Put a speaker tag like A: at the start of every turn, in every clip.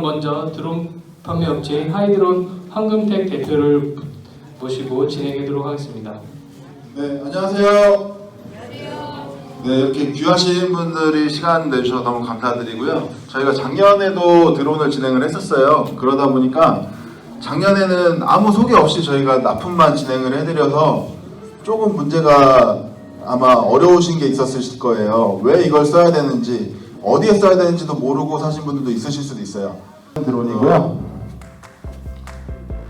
A: 먼저 드론 판매 업체인 하이드론 황금택 대표를 모시고 진행하도록 하겠습니다.
B: 네, 안녕하세요. 네, 이렇게 귀하신 분들이 시간 내주셔서 너무 감사드리고요. 저희가 작년에도 드론을 진행을 했었어요. 그러다 보니까 작년에는 아무 소개 없이 저희가 납품만 진행을 해드려서 조금 문제가 아마 어려우신 게 있었을 거예요. 왜 이걸 써야 되는지, 어디에 써야 되는지도 모르고 사신 분들도 있으실 수도 있어요. 드론이고요.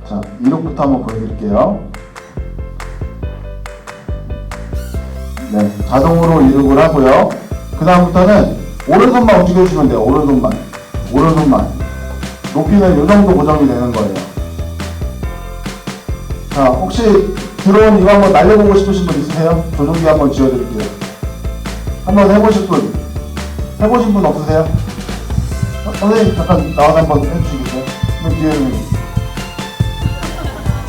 B: 자, 이lok부터 한번 보여드릴게요. 네, 자동으로 이륙을 하고요. 그 다음부터는 오른손만 움직여주시면 돼요. 오른손만. 오른손만. 높이는 이 정도 고정이 되는 거예요. 자, 혹시 드론 이거 한번 날려보고 싶으신 분 있으세요? 조종기 한번 지어드릴게요. 한번 해보실 분? 해보신 분 없으세요? 어, 선생님 잠깐 나와서 한번 해주시겠어요? 뒤에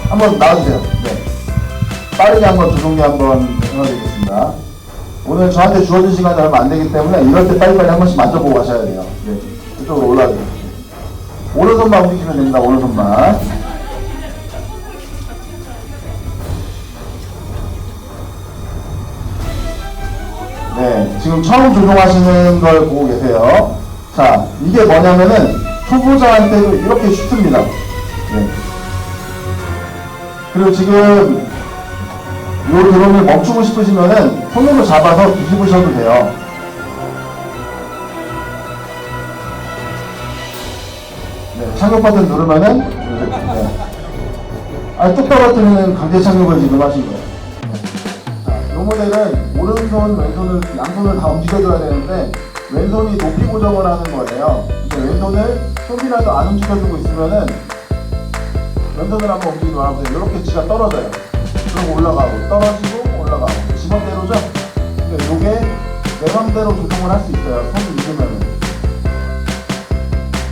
B: 한번 나와주세요. 네. 빠르게 한번 조종기 한번 해드리겠습니다. 오늘 저한테 주어진 시간이 얼마 안 되기 때문에 이럴 때 빨리빨리 한 번씩 만져보고 가셔야 돼요. 네. 이쪽으로 올라가세요. 오른손만 움직이면 됩니다. 오른손만. 네, 지금 처음 조종하시는 걸 보고 계세요. 자, 이게 뭐냐면은 초보자한테도 이렇게 쉽습니다. 네. 그리고 지금 이 드론을 멈추고 싶으시면은 손으로 잡아서 뒤집으셔도 돼요. 네, 착륙 버튼 누르면은 이렇게, 네. 아, 뚝 떨어뜨리는 강제 착륙을 지금 하신 거예요. 모델은 오른손, 왼손을 양손을 다 움직여줘야 되는데 왼손이 높이 고정을 하는 거예요. 근데 왼손을 조금이라도 안 움직여주고 있으면은 왼손을 한번 움직이지 말아보세요. 이렇게 지가 떨어져요. 그리고 올라가고 떨어지고 올라가고 지멋대로죠? 근데 이게 내 맘대로 조정을 할 수 있어요. 손을 믿으면은.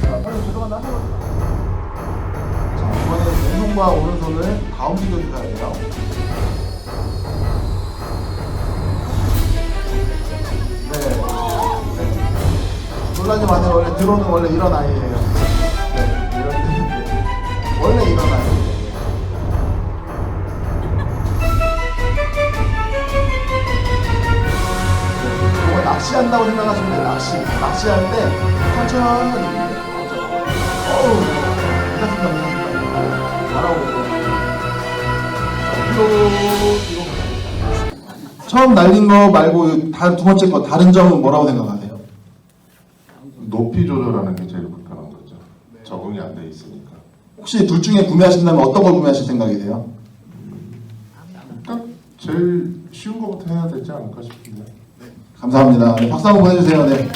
B: 자, 빨리 죄송한데 한 번만. 자, 이번에 왼손과 오른손을 다 움직여주셔야 돼요. 놀라지 마세요. 원래 드론은 원래 이런 아이예요. 네, 이런 네. 원래 이런 아이예요. 이거 낚시한다고 생각하시면 돼요. 낚시. 낚시할 때 천천히. 어우, 괜찮습니다, 괜찮습니다. 계세요. 뒤로, 뒤로. 처음 날린 거 말고 다 두 번째 거 다른 점은 뭐라고 생각하세요?
C: 조절하는 게 제일 불편한 거죠. 적응이 안 돼 있으니까.
B: 혹시 둘 중에 구매하신다면 어떤 걸 구매하실 생각이세요?
C: 딱 제일 쉬운 거부터 해야 되지 않을까 싶은데.
B: 감사합니다. 네, 박수 한번 보내주세요. 네.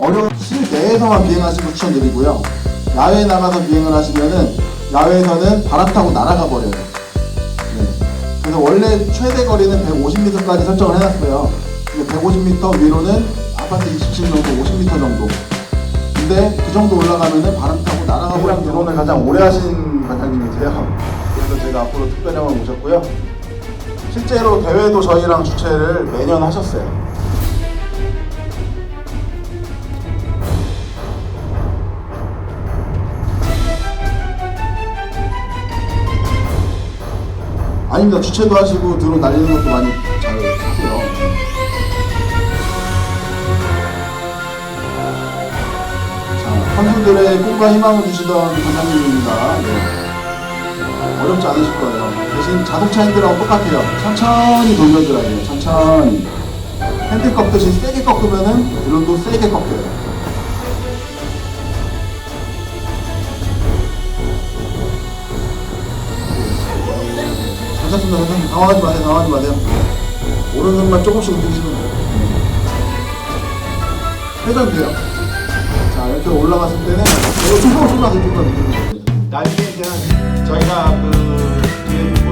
B: 어려운 실내에서만 비행하시는 거 추천드리고요. 야외에 나가서 비행을 하시면은 야외에서는 바람 타고 날아가 버려요. 네. 그래서 원래 최대 거리는 150m까지 설정을 해놨어요. 근데 150m 위로는 아파트 27 정도, 50m 정도. 근데 그 정도 올라가면은 바람 타고 날아가 버리는 드론을 가장 오래 하신 관장님이세요. 그래서 제가 앞으로 특별히 한번 모셨고요. 실제로 대회도 저희랑 주최를 매년 하셨어요. 아닙니다. 주최도 하시고 드론 날리는 것도 많이 잘 하세요. 자, 선수들의 꿈과 희망을 주시던 관장님입니다. 네. 어렵지 않으실 거예요. 대신 자동차 핸들하고 똑같아요. 천천히 돌려줘야 돼요. 천천히. 핸들 꺾듯이 세게 꺾으면은 드론도 세게 꺾여요. 괜찮습니다, 선생님. 당황하지 마세요, 당황하지 마세요. 오른손만 조금씩 움직이시면 돼요. 회전 돼요. 그 올라갔을 때는 이거 조금 올라가는
D: 거거든요. 날개에 그냥 저희가 그 뒤에 뭐